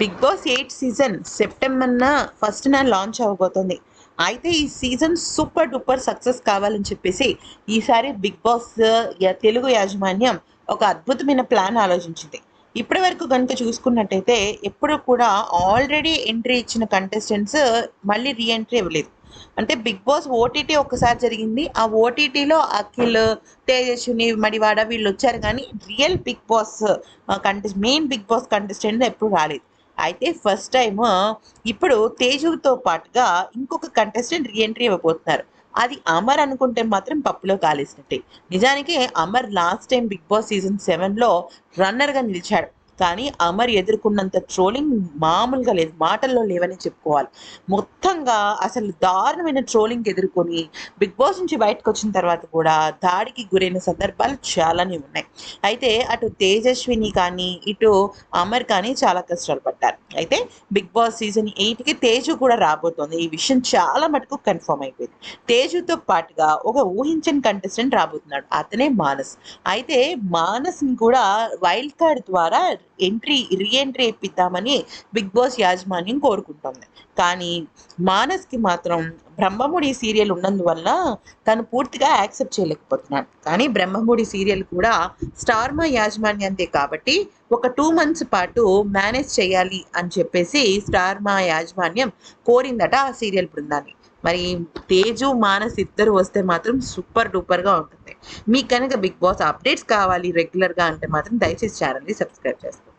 Big boss eight season సెప్టెంబర్న ఫస్ట్న launch అవ్వబోతుంది. అయితే ఈ సీజన్ సూపర్ డూపర్ సక్సెస్ కావాలని చెప్పేసి ఈసారి బిగ్ బాస్ తెలుగు యాజమాన్యం ఒక అద్భుతమైన ప్లాన్ ఆలోచించింది. ఇప్పటి వరకు కనుక చూసుకున్నట్టయితే ఎప్పుడు కూడా ఆల్రెడీ ఎంట్రీ ఇచ్చిన కంటెస్టెంట్స్ మళ్ళీ రీఎంట్రీ ఇవ్వలేదు. అంటే బిగ్ బాస్ ఓటీటీ ఒక్కసారి జరిగింది. ఆ ఓటీటీలో అఖిల్ తేజస్విని మడివాడ వీళ్ళు వచ్చారు కానీ real Bigg Boss contest main Bigg Boss contestant ఎప్పుడు రాలేదు. అయితే ఫస్ట్ టైం ఇప్పుడు తేజుతో పాటుగా ఇంకొక కంటెస్టెంట్ రీఎంట్రీ ఇవ్వబోతున్నారు. అది అమర్ అనుకుంటే మాత్రం పప్పులో కాలేసినట్టే. నిజానికి Amar last time Bigg Boss season సెవెన్లో రన్నర్గా నిలిచాడు. కానీ అమర్ ఎదుర్కొన్నంత ట్రోలింగ్ మామూలుగా లేదు. మాటల్లో లేవని చెప్పుకోవాలి. మొత్తంగా అసలు దారుణమైన ట్రోలింగ్ ఎదుర్కొని బిగ్ బాస్ నుంచి బయటకు వచ్చిన తర్వాత కూడా దాడికి గురైన సందర్భాలు చాలానే ఉన్నాయి. అయితే అటు తేజస్విని కానీ ఇటు అమర్ కానీ చాలా కష్టాలు పడ్డారు. అయితే బిగ్ బాస్ సీజన్ ఎయిట్కి తేజు కూడా రాబోతోంది. ఈ విషయం చాలా మటుకు కన్ఫర్మ్ అయిపోయింది. తేజుతో పాటుగా ఒక ఊహించని కంటెస్టెంట్ రాబోతున్నాడు. అతనే మానస్. అయితే మానస్ని కూడా వైల్డ్ కార్డ్ ద్వారా ఎంట్రీ రీఎంట్రీ ఇప్పిద్దామని బిగ్ బాస్ యాజమాన్యం కోరుకుంటోంది. కానీ మానస్కి మాత్రం బ్రహ్మముడి సీరియల్ ఉన్నందువల్ల తను పూర్తిగా యాక్సెప్ట్ చేయలేకపోతున్నాడు. కానీ బ్రహ్మముడి సీరియల్ కూడా స్టార్మా యాజమాన్యంతే కాబట్టి ఒక టూ మంత్స్ పాటు మేనేజ్ చేయాలి అని చెప్పేసి స్టార్మా యాజమాన్యం కోరిందట ఆ సీరియల్ బృందాన్ని. మరి తేజు మానస్ ఇద్దరు వస్తే మాత్రం సూపర్ డూపర్గా ఉంటుంది. మీకు కనుక బిగ్ బాస్ అప్డేట్స్ కావాలి రెగ్యులర్గా అంటే మాత్రం దయచేసి ఛానల్ని సబ్స్క్రైబ్ చేసుకోండి.